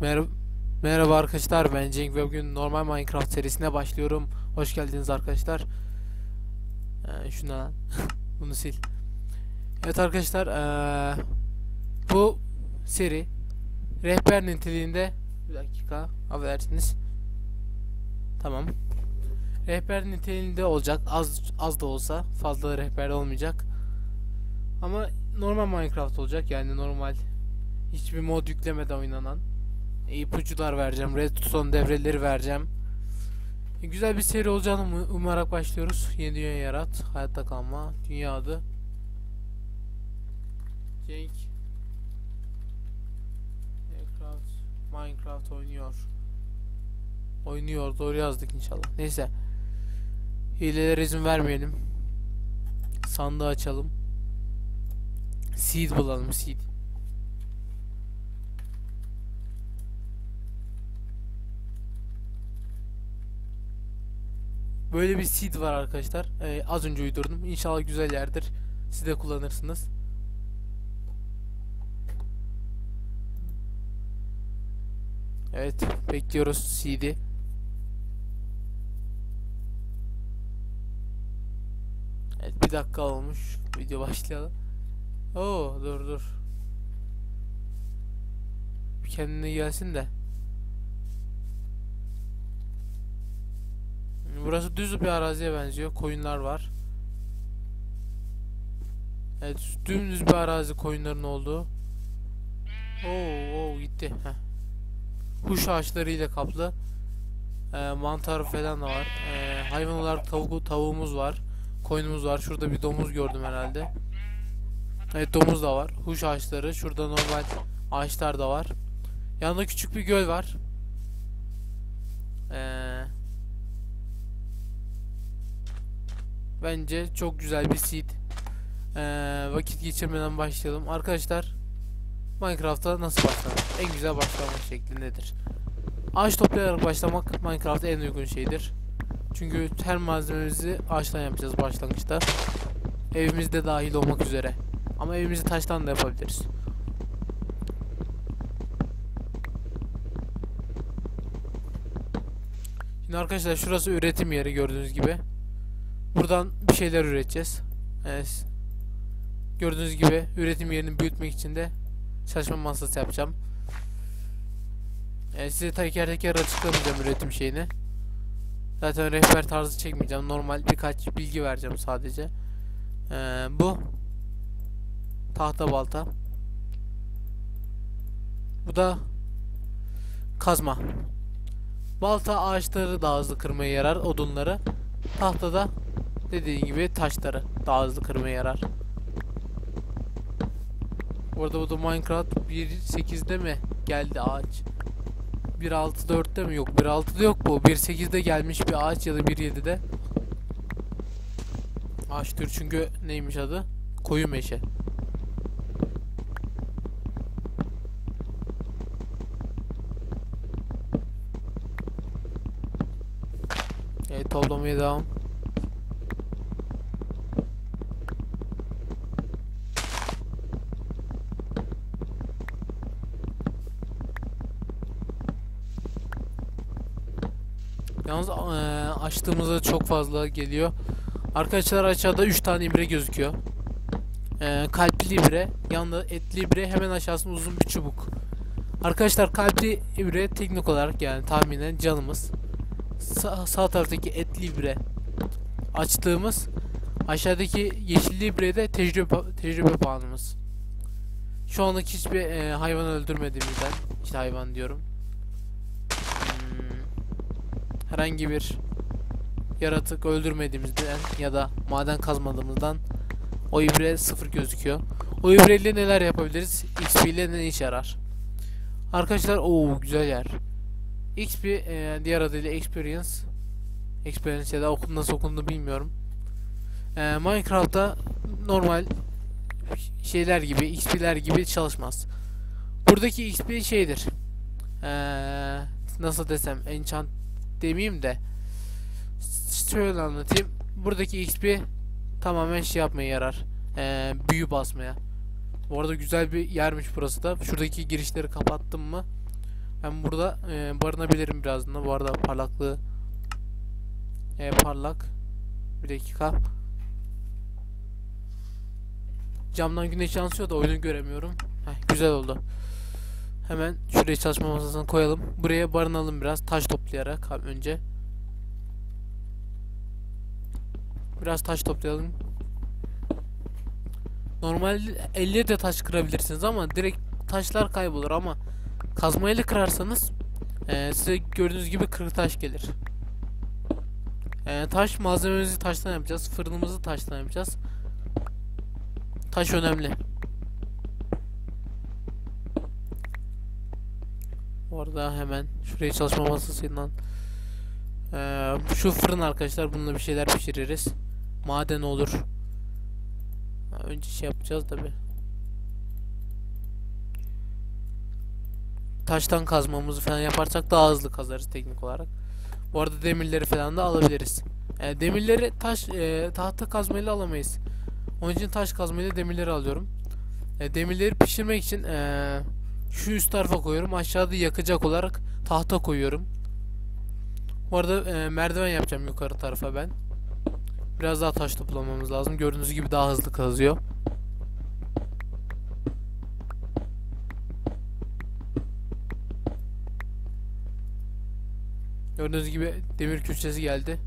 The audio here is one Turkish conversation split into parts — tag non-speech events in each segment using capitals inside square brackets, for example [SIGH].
Merhaba, merhaba arkadaşlar ben Cenk ve bugün normal Minecraft serisine başlıyorum. Hoş geldiniz arkadaşlar. Ee, şuna. [LAUGHS] Bunu sil. Evet arkadaşlar ee, bu seri rehber niteliğinde bir dakika affedersiniz. Tamam. Rehber niteliğinde olacak. Az az da olsa fazla rehber olmayacak. Ama normal Minecraft olacak yani normal hiçbir mod yüklemeden oynanan ipuçlar vereceğim. Redstone devreleri vereceğim. E, güzel bir seri olacağını um- umarak başlıyoruz. Yeni dünya yarat. Hayatta kalma. Dünya adı. Cenk. Minecraft. Minecraft oynuyor. Oynuyor. Doğru yazdık inşallah. Neyse. Hilelere izin vermeyelim. Sandığı açalım. Seed bulalım. Seed. Böyle bir seed var arkadaşlar. Ee, az önce uydurdum. İnşallah güzel yerdir. Siz de kullanırsınız. Evet, bekliyoruz seed'i. Evet, bir dakika olmuş. Video başlayalım. Oo, dur dur. Kendine gelsin de. Burası düz bir araziye benziyor. Koyunlar var. Evet, dümdüz bir arazi koyunların olduğu. Oo, oo gitti. Heh. Huş ağaçlarıyla kaplı. Ee, mantar falan da var. Ee, hayvan olarak tavuk, tavuğumuz var. Koyunumuz var. Şurada bir domuz gördüm herhalde. Evet domuz da var. Huş ağaçları. Şurada normal ağaçlar da var. Yanında küçük bir göl var. Eee Bence çok güzel bir seed. Ee, vakit geçirmeden başlayalım. Arkadaşlar Minecraft'a nasıl başlanır? En güzel başlama şekli nedir? Ağaç toplayarak başlamak Minecraft'ta en uygun şeydir. Çünkü her malzememizi ağaçtan yapacağız başlangıçta. Evimizde dahil olmak üzere. Ama evimizi taştan da yapabiliriz. Şimdi arkadaşlar şurası üretim yeri gördüğünüz gibi. Buradan bir şeyler üreteceğiz. Evet. Gördüğünüz gibi üretim yerini büyütmek için de çalışma masası yapacağım. Evet, size teker teker açıklamayacağım üretim şeyini. Zaten rehber tarzı çekmeyeceğim. Normal birkaç bilgi vereceğim sadece. Ee, bu tahta balta. Bu da kazma. Balta ağaçları daha hızlı kırmaya yarar, odunları. Tahta da dediğin gibi taşları daha hızlı kırmaya yarar. Burada bu da Minecraft 1.8'de mi geldi ağaç? 1.6.4'te mi? Yok 1.6'da yok bu. 1.8'de gelmiş bir ağaç ya da 1.7'de. Ağaç tür çünkü neymiş adı? Koyu meşe. Evet toplamaya devam. Yalnız eee, açtığımızda çok fazla geliyor. Arkadaşlar aşağıda 3 tane ibre gözüküyor. Eee kalpli ibre, yanında etli ibre, hemen aşağısında uzun bir çubuk. Arkadaşlar kalpli ibre teknik olarak yani tahminen canımız. Sa sağ taraftaki etli ibre açtığımız aşağıdaki yeşilli ibre de tecrübe tecrübe puanımız. Şu anlık hiçbir eee, hayvan öldürmediğimizden, işte hayvan diyorum. Herhangi bir yaratık öldürmediğimizden ya da maden kazmadığımızdan o ibre sıfır gözüküyor. O ibreyle neler yapabiliriz? XP ile ne işe yarar? Arkadaşlar o güzel yer. XP e, diğer adıyla experience experience ya da okun nasıl okunduğunu bilmiyorum. E, Minecraft'ta normal şeyler gibi XP'ler gibi çalışmaz. Buradaki XP şeydir. E, nasıl desem enchant demeyeyim de şöyle anlatayım. Buradaki XP tamamen şey yapmaya yarar. Ee, büyü basmaya. Bu arada güzel bir yermiş burası da. Şuradaki girişleri kapattım mı Ben burada e, barınabilirim birazdan. da. Bu arada parlaklığı e, parlak. Bir dakika. Camdan güneş yansıyor da oyunu göremiyorum. Heh, güzel oldu. Hemen şuraya çalışma masasını koyalım. Buraya barınalım biraz taş toplayarak önce. Biraz taş toplayalım. Normal elle de taş kırabilirsiniz ama direkt taşlar kaybolur ama kazmayla kırarsanız eee, size gördüğünüz gibi kırık taş gelir. Eee, taş malzememizi taştan yapacağız. Fırınımızı taştan yapacağız. Taş önemli. Bu arada hemen şuraya çalışma masasından eee, şu fırın arkadaşlar bununla bir şeyler pişiririz. Maden olur. Ha, önce şey yapacağız tabi. Taştan kazmamızı falan yaparsak daha hızlı kazarız teknik olarak. Bu arada demirleri falan da alabiliriz. E, demirleri taş e, tahta kazmayla alamayız. Onun için taş kazmayla demirleri alıyorum. E, demirleri pişirmek için e, şu üst tarafa koyuyorum. Aşağıda yakacak olarak tahta koyuyorum. Bu arada e, merdiven yapacağım yukarı tarafa ben. Biraz daha taş toplamamız lazım. Gördüğünüz gibi daha hızlı kazıyor. Gördüğünüz gibi demir külçesi geldi.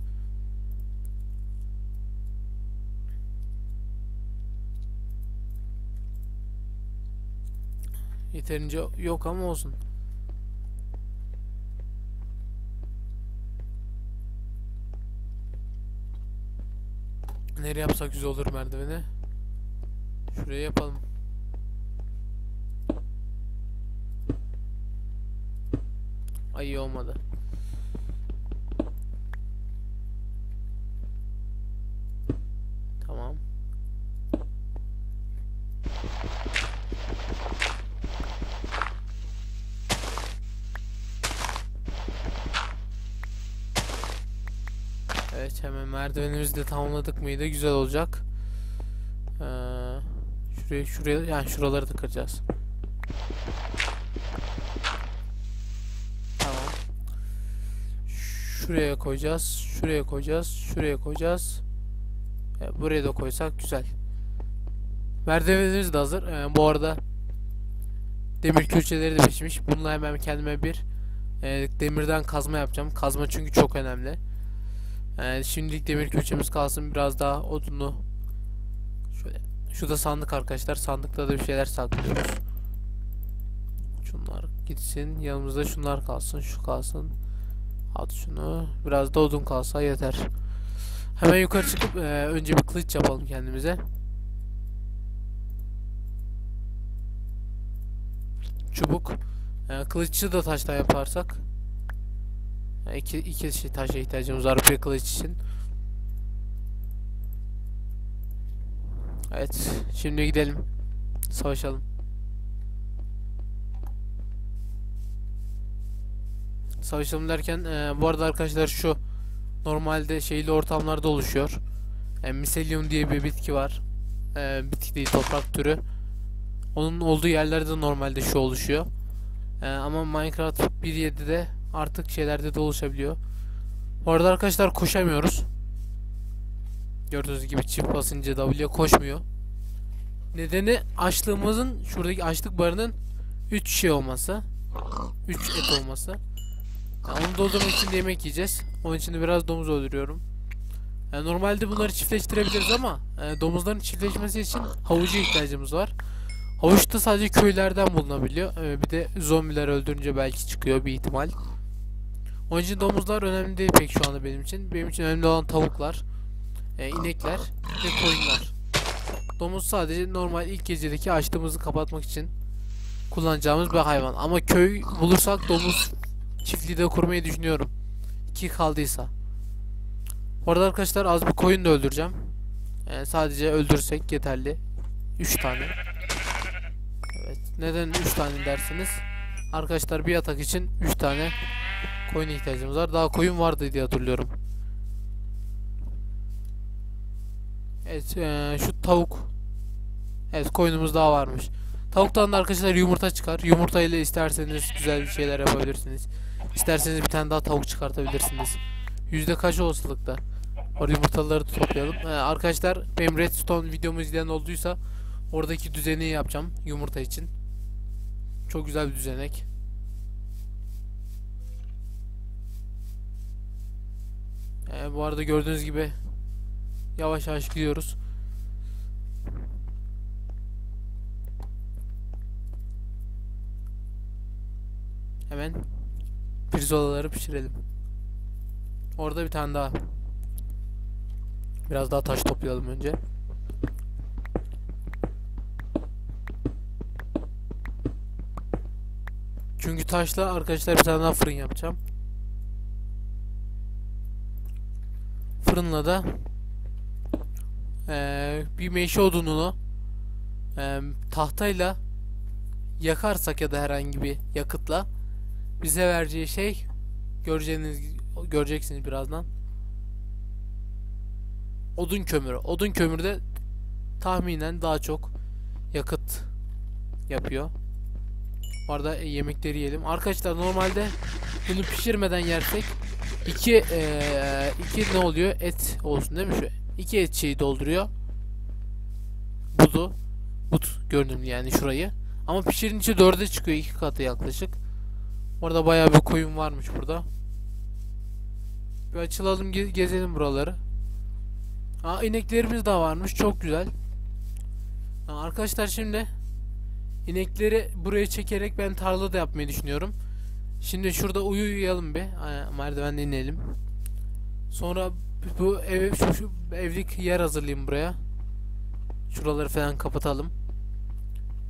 Yeterince yok ama olsun. Nereye yapsak güzel olur merdiveni? Şuraya yapalım. Ay iyi olmadı. Evet hemen merdivenimizi de tamamladık mıydı güzel olacak. Ee, şuraya şuraya yani şuraları da kıracağız. Tamam. Şuraya koyacağız. Şuraya koyacağız. Şuraya koyacağız. Ee, buraya da koysak güzel. Merdivenimiz de hazır. Ee, bu arada demir külçeleri de pişmiş. Bununla hemen kendime bir e, demirden kazma yapacağım. Kazma çünkü çok önemli. Ee, şimdilik demir külçemiz kalsın. Biraz daha odunu. Şöyle. Şurada sandık arkadaşlar. Sandıkta da bir şeyler saklıyoruz. Şunlar gitsin. Yanımızda şunlar kalsın. Şu kalsın. At şunu. Biraz da odun kalsa yeter. Hemen yukarı çıkıp e, önce bir kılıç yapalım kendimize. Çubuk. E, kılıççı da taştan yaparsak. Yani iki, iki şey taşa ihtiyacımız var bir kılıç için. Evet. Şimdi gidelim. Savaşalım. Savaşalım derken e, bu arada arkadaşlar şu normalde şeyli ortamlarda oluşuyor. E, miselyum diye bir bitki var. E, bitki değil toprak türü. Onun olduğu yerlerde normalde şu oluşuyor. E, ama Minecraft 1.7'de artık şeylerde de oluşabiliyor. Bu arada arkadaşlar koşamıyoruz. Gördüğünüz gibi çift basınca W koşmuyor. Nedeni açlığımızın şuradaki açlık barının 3 şey olması. 3 et olması. Yani onu doldurmak için de yemek yiyeceğiz. Onun için de biraz domuz öldürüyorum. Yani normalde bunları çiftleştirebiliriz ama e, domuzların çiftleşmesi için havuca ihtiyacımız var. Havuç da sadece köylerden bulunabiliyor. E, bir de zombiler öldürünce belki çıkıyor bir ihtimal. Onun için domuzlar önemli değil pek şu anda benim için. Benim için önemli olan tavuklar, e, inekler ve koyunlar. Domuz sadece normal ilk gecedeki açlığımızı kapatmak için kullanacağımız bir hayvan. Ama köy bulursak domuz çiftliği de kurmayı düşünüyorum. İki kaldıysa. Orada arkadaşlar az bir koyun da öldüreceğim. Yani sadece öldürsek yeterli. 3 tane. Evet. Neden 3 tane dersiniz? Arkadaşlar bir yatak için 3 tane koyun ihtiyacımız var. Daha koyun vardı diye hatırlıyorum. Evet. ee, şu tavuk. Evet koyunumuz daha varmış. Tavuktan da arkadaşlar yumurta çıkar. Yumurta ile isterseniz güzel şeyler yapabilirsiniz. İsterseniz bir tane daha tavuk çıkartabilirsiniz. Yüzde kaç olasılıkta? Orada yumurtaları toplayalım. Ee, arkadaşlar benim redstone videomu izleyen olduysa oradaki düzeni yapacağım yumurta için. Çok güzel bir düzenek. Ee, bu arada gördüğünüz gibi yavaş yavaş gidiyoruz. Hemen pirzolaları pişirelim. Orada bir tane daha. Biraz daha taş toplayalım önce. Çünkü taşla arkadaşlar bir tane daha fırın yapacağım. Fırınla da eee, bir meşe odununu eee, tahtayla yakarsak ya da herhangi bir yakıtla bize vereceği şey göreceğiniz göreceksiniz birazdan. Odun kömürü. Odun kömürü de tahminen daha çok yakıt yapıyor. Bu arada e, yemekleri yiyelim. Arkadaşlar normalde bunu pişirmeden yersek iki eee, iki ne oluyor? Et olsun değil mi şu? İki et şeyi dolduruyor. Budu. But görünümlü yani şurayı. Ama pişirince dörde çıkıyor iki katı yaklaşık. Orada bayağı bir koyun varmış burada. Bir açılalım ge- gezelim buraları. Aa ineklerimiz de varmış çok güzel. Aa, arkadaşlar şimdi inekleri buraya çekerek ben tarla da yapmayı düşünüyorum. Şimdi şurada uyu uyuyalım bir. Aa, Merdivenden inelim. Sonra bu ev şu, şu evlik yer hazırlayayım buraya. Şuraları falan kapatalım.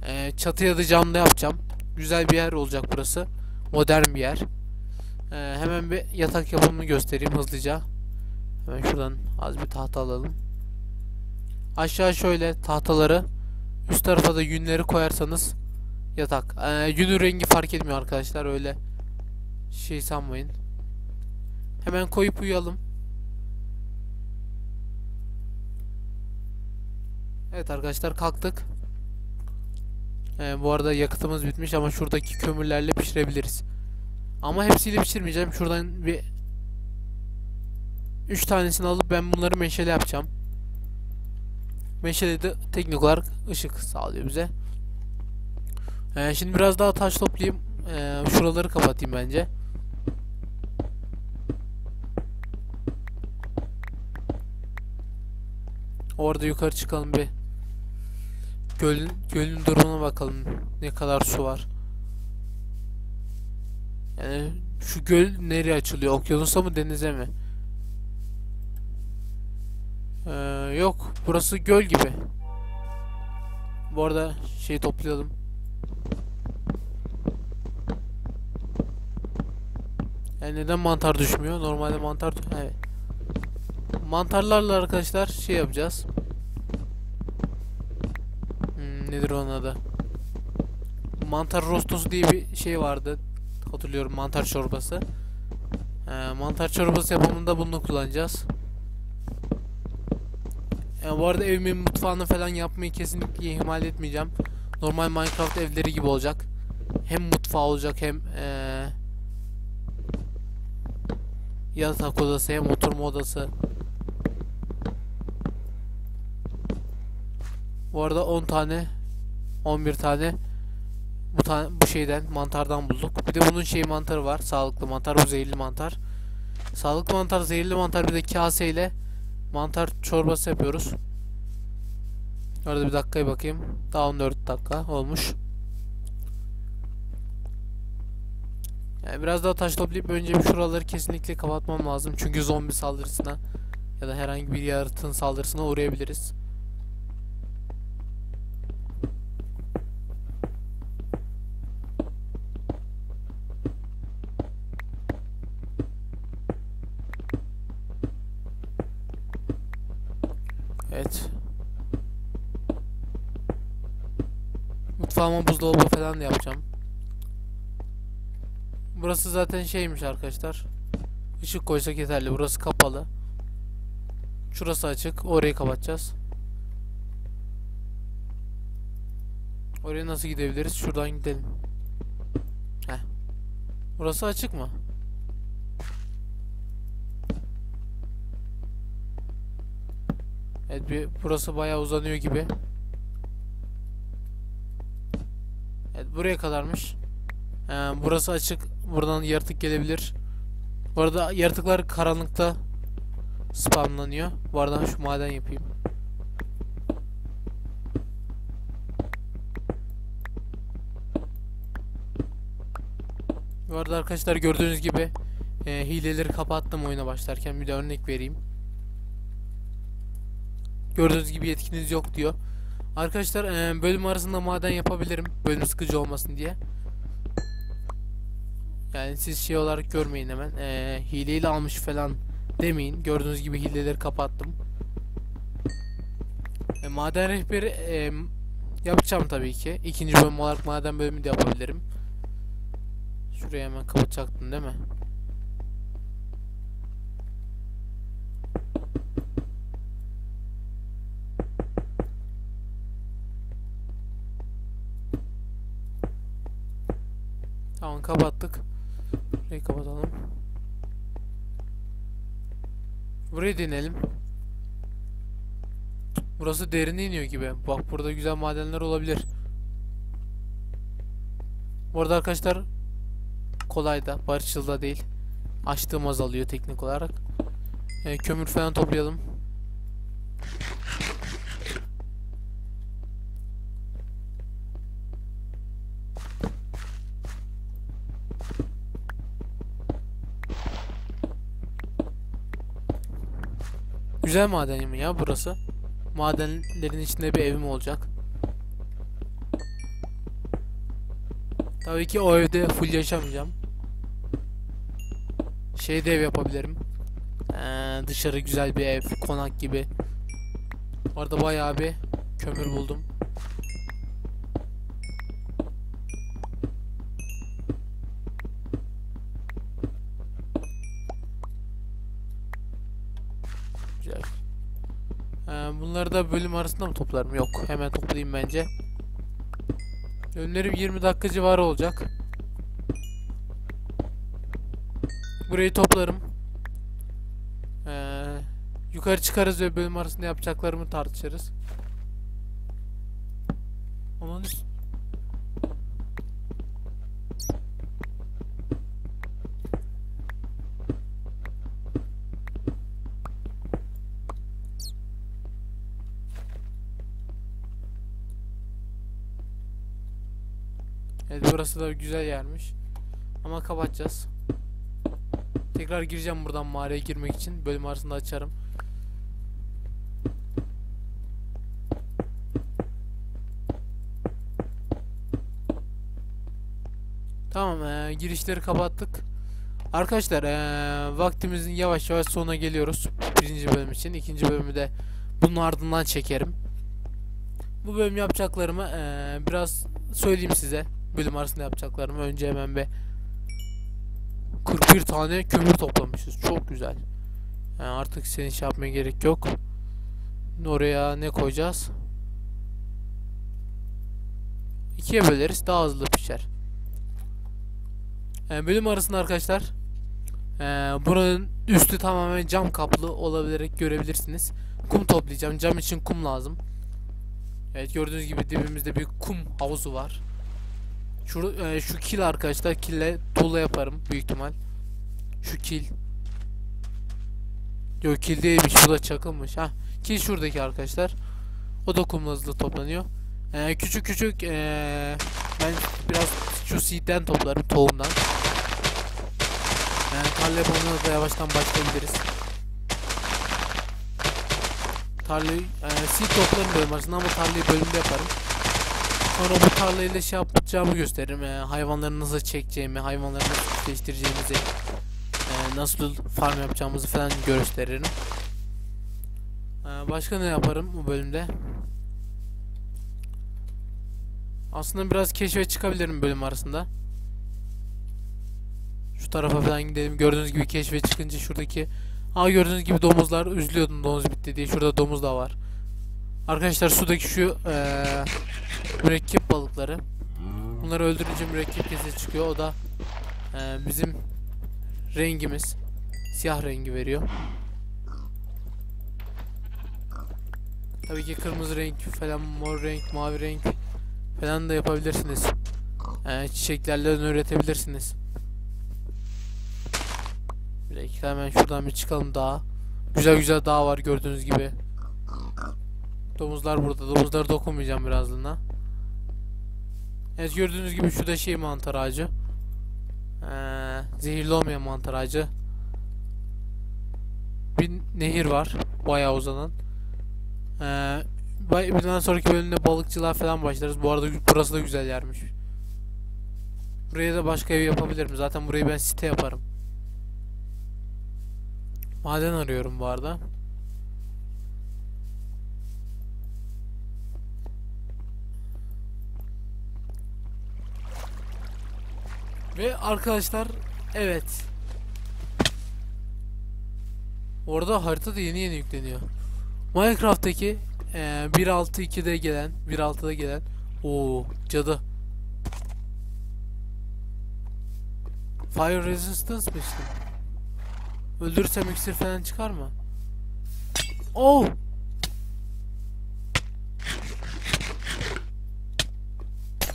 Ee, çatıya da camda yapacağım. Güzel bir yer olacak burası. Modern bir yer. Ee, hemen bir yatak yapımını göstereyim hızlıca. Hemen şuradan az bir tahta alalım. Aşağı şöyle tahtaları üst tarafa da yünleri koyarsanız yatak. Ee, yünün rengi fark etmiyor arkadaşlar öyle şey sanmayın. Hemen koyup uyuyalım. Evet arkadaşlar kalktık. Ee, bu arada yakıtımız bitmiş ama şuradaki kömürlerle pişirebiliriz. Ama hepsiyle pişirmeyeceğim. Şuradan bir 3 tanesini alıp ben bunları meşale yapacağım. Meşale de teknik olarak ışık sağlıyor bize. Ee, şimdi biraz daha taş toplayayım. Ee, şuraları kapatayım bence. Orada yukarı çıkalım bir. Gölün, gölün durumuna bakalım. Ne kadar su var. Yani şu göl nereye açılıyor? Okyanusa mı denize mi? Ee, yok. Burası göl gibi. Bu arada şey toplayalım. Yani neden mantar düşmüyor? Normalde mantar evet. Mantarlarla arkadaşlar şey yapacağız. Hmm, nedir onun adı? Mantar rostosu diye bir şey vardı. Hatırlıyorum mantar çorbası. Ee, mantar çorbası yapımında bunu kullanacağız. Yani bu arada evimin mutfağını falan yapmayı kesinlikle ihmal etmeyeceğim. Normal Minecraft evleri gibi olacak. Hem mutfağı olacak hem ee, yatak odası hem oturma odası. Bu arada 10 tane 11 tane bu tane bu şeyden mantardan bulduk. Bir de bunun şey mantarı var. Sağlıklı mantar, bu zehirli mantar. Sağlıklı mantar, zehirli mantar bir de kaseyle mantar çorbası yapıyoruz. Orada bir dakikaya bakayım. Daha 14 dakika olmuş. Yani biraz daha taş toplayıp önce bir şuraları kesinlikle kapatmam lazım. Çünkü zombi saldırısına ya da herhangi bir yaratığın saldırısına uğrayabiliriz. Mutfağıma buzdolabı falan da yapacağım. Burası zaten şeymiş arkadaşlar. Işık koysak yeterli. Burası kapalı. Şurası açık. Orayı kapatacağız. Oraya nasıl gidebiliriz? Şuradan gidelim. Heh. Burası açık mı? Evet bir burası bayağı uzanıyor gibi. Buraya kadarmış. Ee, burası açık. Buradan yaratık gelebilir. Bu arada yaratıklar karanlıkta spamlanıyor. Bu arada şu maden yapayım. Bu arada arkadaşlar gördüğünüz gibi e, hileleri kapattım oyuna başlarken. Bir de örnek vereyim. Gördüğünüz gibi yetkiniz yok diyor. Arkadaşlar bölüm arasında maden yapabilirim. Bölüm sıkıcı olmasın diye. Yani siz şey olarak görmeyin hemen. E, hileyle almış falan demeyin. Gördüğünüz gibi hileleri kapattım. E, maden rehberi e, yapacağım tabii ki. İkinci bölüm olarak maden bölümü de yapabilirim. Şuraya hemen kapatacaktım değil mi? Tamam kapattık. Burayı kapatalım. Burayı deneyelim. Burası derine iniyor gibi. Bak burada güzel madenler olabilir. Bu arada arkadaşlar kolay da barışçıl da değil. Açtığım azalıyor teknik olarak. Ee, kömür falan toplayalım. Güzel maden mi ya burası? Madenlerin içinde bir evim olacak. Tabii ki o evde full yaşamayacağım. Şey de ev yapabilirim. Ee, dışarı güzel bir ev, konak gibi. Orada bayağı bir kömür buldum. Bunları da bölüm arasında mı toplarım? Yok. Hemen toplayayım bence. Bölümlerim 20 dakika civarı olacak. Burayı toplarım. Ee, yukarı çıkarız ve bölüm arasında yapacaklarımı tartışırız. Aman üst- burası da güzel yermiş. Ama kapatacağız. Tekrar gireceğim buradan mağaraya girmek için. Bölüm arasında açarım. Tamam eee, girişleri kapattık. Arkadaşlar eee, vaktimizin yavaş yavaş sonuna geliyoruz. Birinci bölüm için. ikinci bölümü de bunun ardından çekerim. Bu bölüm yapacaklarımı eee, biraz söyleyeyim size. Bölüm arasında yapacaklarımı. Önce hemen bir 41 tane kömür toplamışız. Çok güzel. Yani artık senin şey yapmaya gerek yok. Oraya ne koyacağız? İkiye böleriz. Daha hızlı pişer. Ee, bölüm arasında arkadaşlar ee, buranın üstü tamamen cam kaplı olabilerek görebilirsiniz. Kum toplayacağım. Cam için kum lazım. Evet gördüğünüz gibi dibimizde bir kum havuzu var. Şu, e, şu kil arkadaşlar kille tuğla yaparım büyük ihtimal. Şu kil. Yok kil değilmiş bu da çakılmış. Ha kil şuradaki arkadaşlar. O da kumla hızlı toplanıyor. E, küçük küçük e, ben biraz şu seed'den toplarım tohumdan. Yani tarla yapımına da yavaştan başlayabiliriz. Tarlayı e, seed toplarım bölüm arasında ama tarlayı bölümde yaparım. Sonra bu tarlayla şey yapacağımı gösteririm. Ee, hayvanları nasıl çekeceğimi, hayvanları nasıl çiftleştireceğimizi, e, nasıl farm yapacağımızı falan gösteririm. Ee, başka ne yaparım bu bölümde? Aslında biraz keşfe çıkabilirim bölüm arasında. Şu tarafa falan gidelim. Gördüğünüz gibi keşfe çıkınca şuradaki... Aa gördüğünüz gibi domuzlar üzülüyordum domuz bitti diye. Şurada domuz da var. Arkadaşlar sudaki şu eee mürekkep balıkları. Bunları öldürünce mürekkep kesesi çıkıyor. O da eee, bizim rengimiz. Siyah rengi veriyor. Tabii ki kırmızı renk falan, mor renk, mavi renk falan da yapabilirsiniz. Eee çiçeklerle de üretebilirsiniz. Bir dakika hemen şuradan bir çıkalım daha. Güzel güzel dağ var gördüğünüz gibi. Domuzlar burada. Domuzlara dokunmayacağım birazdan. Evet gördüğünüz gibi şu da şey mantar ağacı. Ee, zehirli olmayan mantar ağacı. Bir nehir var. Bayağı uzanan. Ee, bundan sonraki bölümde balıkçılığa falan başlarız. Bu arada burası da güzel yermiş. Buraya da başka ev yapabilirim. Zaten burayı ben site yaparım. Maden arıyorum bu arada. Ve arkadaşlar evet. Orada harita da yeni yeni yükleniyor. Minecraft'taki e, 1.6.2'de gelen, 1.6'da gelen o cadı. Fire resistance mi işte? Öldürürsem iksir falan çıkar mı? Oh!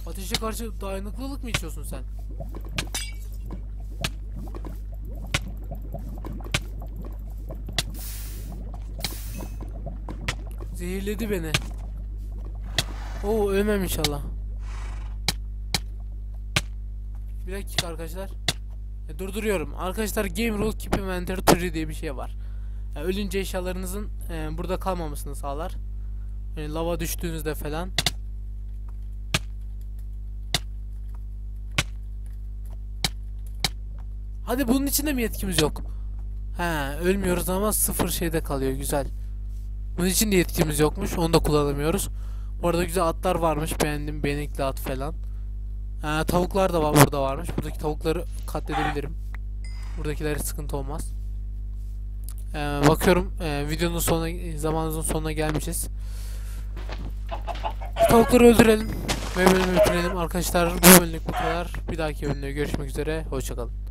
Ateşe karşı dayanıklılık mı içiyorsun sen? Zehirledi beni. Oo ölmem inşallah. Bir dakika arkadaşlar. E, durduruyorum. Arkadaşlar Game Rule Keep Inventory diye bir şey var. E, ölünce eşyalarınızın e, burada kalmamasını sağlar. E, lava düştüğünüzde falan. Hadi bunun içinde mi yetkimiz yok? He, ölmüyoruz ama sıfır şeyde kalıyor. Güzel. Bunun için de yetkimiz yokmuş. Onu da kullanamıyoruz. Bu arada güzel atlar varmış. Beğendim. Benekli at falan. Ee, tavuklar da var burada varmış. Buradaki tavukları katledebilirim. Buradakiler sıkıntı olmaz. Ee, bakıyorum e, videonun sonuna zamanımızın sonuna gelmişiz. Şu tavukları öldürelim ve bölümü bitirelim. Arkadaşlar bu bölümlük bu kadar. Bir dahaki bölümde görüşmek üzere. Hoşçakalın.